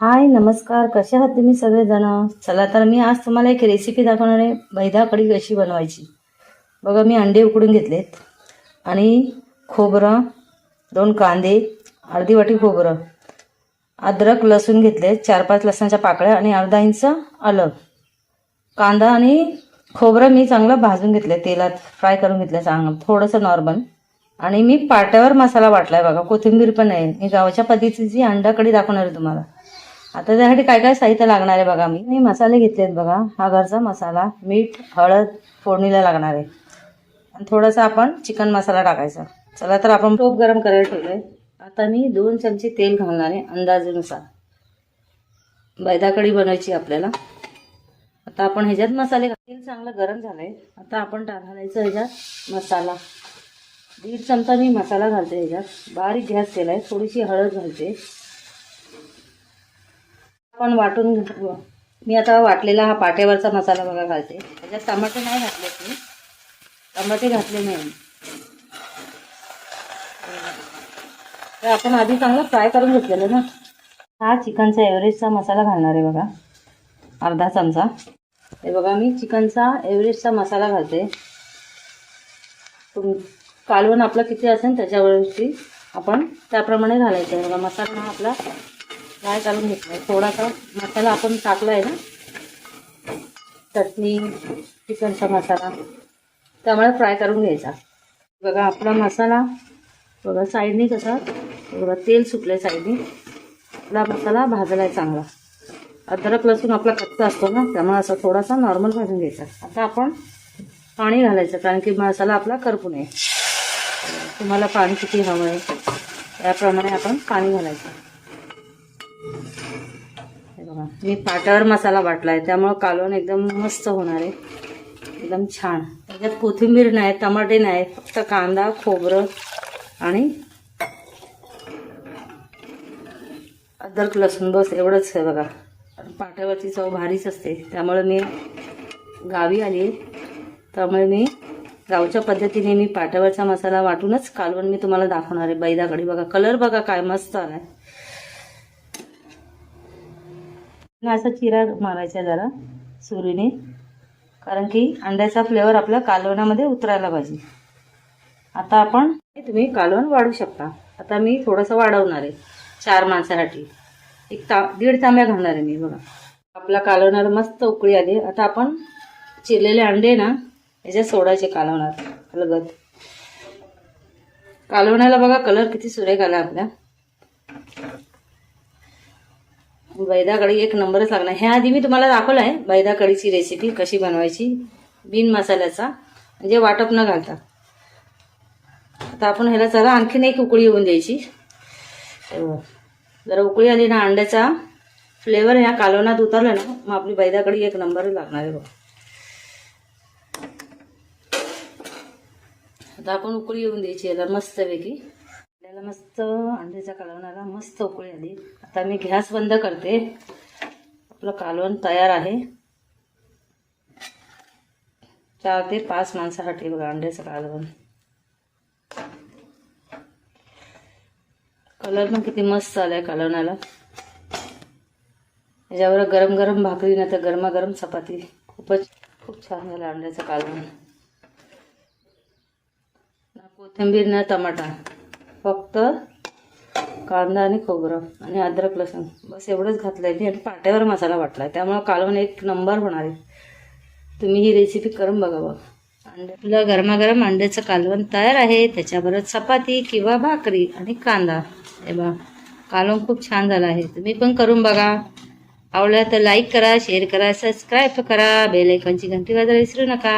हाय नमस्कार. कसे आहात तुम्ही सगळेजण? चला तर मी आज तुम्हाला एक रेसिपी दाखवणार आहे. मैदा कढी कशी बनवायची. बघा मी अंडे उकडून घेतलेत. आणि खोबरं दोन कांदे अर्धी वाटी खोबरं अद्रक लसूण घेतले चार पाच लसणाच्या पाकळ्या आणि अर्धा इंच आलं. कांदा आणि खोबरं मी चांगलं भाजून घेतलं तेलात फ्राय करून घेतलं चांगलं थोडंसं नॉर्मल आणि मी पाट्यावर मसाला वाटलाय बघा कोथिंबीर पण आहे. मी गावाच्या पद्धतीची अंडा कढी दाखवणार आहे तुम्हाला. आता त्यासाठी काय काय साहित्य लागणार आहे बघा मी. मी मसाले घेतलेत बघा. हा घरचा मसाला. मीठ हळद फोडणीला लागणार आहे. आणि थोडासा आपण चिकन मसाला टाकायचा. चला तर आपण टोप गरम करायला ठेवलंय. आता मी दोन चमचे तेल घालणार आहे अंदाजेनुसार. बैदा कढी बनवायची आपल्याला. आता आपण ह्याच्यात मसाले तेल चांगलं गरम झालंय. आता आपण टा- घालायचं ह्याच्यात मसाला. दीड चमचा मी मसाला घालते ह्याच्यात. बारीक गॅस केलाय. थोडीशी हळद घालते. आपण वाटून मी आता वाटलेला हा पाट्यावरचा मसाला बघा घालते त्याच्यात टमाटे नाही घातले मी. टमाटे घातले नाही तर आपण आधी चांगलं फ्राय करून घेतलेलं ना. हा चिकनचा एव्हरेजचा मसाला घालणार आहे बघा. अर्धा चमचा. हे बघा मी चिकनचा एव्हरेजचा मसाला घालते. तुम कालवण आपलं किती असेल त्याच्यावरती आपण त्याप्रमाणे घालायचं आहे. बघा मसाला हा आपला फ्राय करून घेतलाय. आहे थोडासा मसाला आपण टाकला आहे ना. चटणी चिकनचा मसाला. त्यामुळे फ्राय करून घ्यायचा. बघा आपला मसाला बघा साईडने कसा बघा तेल सुटलं साईडने. आपला मसाला भाजला आहे चांगला. अद्रक लसूण आपला कच्चा असतो ना त्यामुळे असं थोडासा नॉर्मल भाजून घ्यायचा. आता आपण पाणी घालायचं कारण की मसाला आपला करपू नये तुम्हाला पाणी किती हवं आहे त्याप्रमाणे आपण पाणी घालायचं. हे बघा मी पाट्यावर मसाला वाटला आहे त्यामुळं कालवण एकदम मस्त होणार आहे. एकदम छान. त्याच्यात कोथिंबीर नाही टमाटे नाही फक्त कांदा खोबरं आणि अद्रक लसूण बस एवढंच आहे बघा. पाट्यावरची चव भारीच असते. त्यामुळे मी गावी आली त्यामुळे मी गावच्या पद्धतीने मी पाट्यावरचा मसाला वाटूनच कालवण मी तुम्हाला दाखवणार आहे. बैदाकडे बघा कलर बघा काय मस्त आहे आलाय असा चिरा मारायचा जरा सुरीने. कारण की अंड्याचा फ्लेवर आपल्या कालवणामध्ये उतरायला पाहिजे. आता आपण तुम्ही कालवण वाढू शकता. आता मी थोडंसं वाढवणार आहे चार माणसासाठी. एक ता दीड तांब्या घालणार आहे मी बघा. आपल्या कालवणाला मस्त उकळी आली. आता आपण चिरलेले अंडे ना याच्यात सोडायचे कालवणार लगत कालवण्याला बघा कलर किती सुरेख आला आपल्या. बैदा कढी एक नंबरच लागणार. ह्या आधी मी तुम्हाला दाखवलं आहे बैदा कढीची रेसिपी कशी बनवायची बिन मसाल्याचा म्हणजे वाटप न घालता. आता आपण ह्याला जरा आणखीन एक उकळी येऊन द्यायची. बघा. जरा उकळी आली ना अंड्याचा फ्लेवर ह्या कालवणात उतरला ना मग आपली बैदा कढी एक नंबर लागणार आहे बघा. आता आपण उकळी येऊन द्यायची याला मस्तपैकी. आपल्याला मस्त अंड्याच्या कालवणाला मस्त उकळी आली. आता मी गॅस बंद करते. आपलं कालवण तयार आहे. चार ते पाच माणसासाठी बघा अंड्याचं कालवण. कलर पण किती मस्त आलाय कालवणाला. याच्यावर गरम गरम भाकरी नाही तर गरमागरम चपाती. खूपच खूप छान झालं अंड्याचं कालवण. ना कोथिंबीर ना टमाटा. फक्त कांदा आणि खोबरं आणि अद्रक लसूण. बस एवढंच घातलं आहे आणि पाट्यावर मसाला वाटला आहे त्यामुळं कालवण एक नंबर होणार आहे. तुम्ही ही रेसिपी करून बघा बघ. अंड्याला गरमागरम अंड्याचं कालवण तयार आहे. त्याच्याबरोबर चपाती किंवा भाकरी आणि कांदा. हे बघा कालवण खूप छान झालं आहे. तुम्ही पण करून बघा. आवडलं तर लाईक करा शेअर करा सबस्क्राईब करा. बेल आयकॉनची घंटी वाजायला विसरू नका.